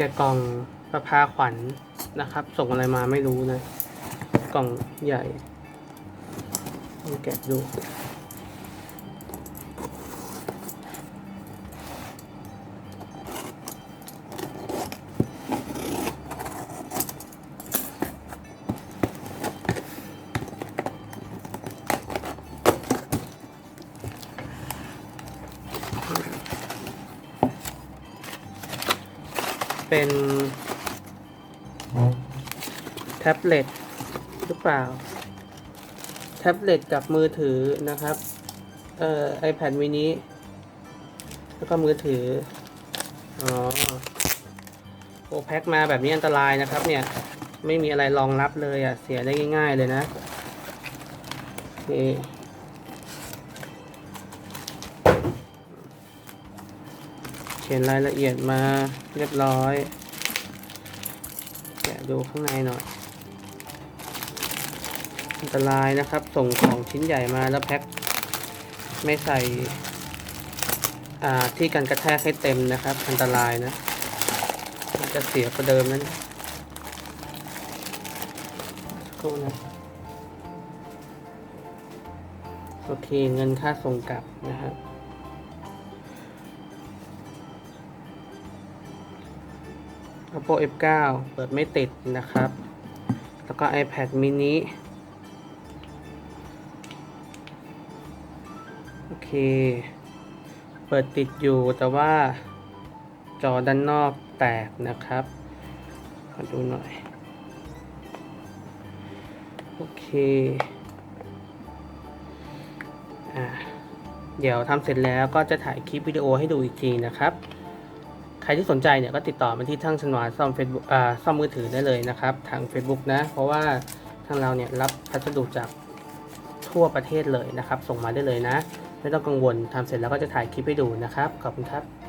แกกล่องประภาขวัญนะครับ ส่งอะไรมาไม่รู้นะ กล่องใหญ่แกะดู เป็นแท็บเล็ตหรือเปล่า แท็บเล็ตกับมือถือนะครับ เอ่อ iPad mini แล้วก็มือถือ อ๋อโอแพ็คมาแบบนี้อันตรายนะครับ เนี่ย ไม่มีอะไรรองรับเลยอะ เสียได้ง่าย ๆ เลยนะนี่ ขียนรายละเอียดมาเรียบร้อยแกะดูข้างในหน่อย อันตรายนะครับ ส่งของชิ้นใหญ่มาแล้วแพ็คไม่ใส่ที่กันกระแทกให้เต็มนะครับ อันตรายนะ มันจะเสียกว่าเดิมนั้นสักครู่นะ โอเคเงินค่าส่งกลับนะครับ Oppo F9 เปิดไม่ติดนะครับ แล้วก็ iPad mini โอเค เปิดติดอยู่แต่ว่าจอด้านนอกแตกนะครับ ขอดูหน่อย โอเค อ่าเดี๋ยวทำเสร็จแล้วก็จะถ่ายคลิปวิดีโอให้ดูอีกทีนะครับ รที่สนใจเนี่ยก็ติดต่อมาที่ทางชนวาซ่อมเฟซบุ๊กอ่าซ่อมมือถือได้เลยนะครับ ทาง Facebook นะ เพราะว่าทางเราเนี่ยรับพัสดุจากทั่วประเทศเลยนะครับ ส่งมาได้เลยนะ ไม่ต้องกังวลทำเสร็จแล้วก็จะถ่ายคลิปให้ดูนะครับ ขอบคุณครับ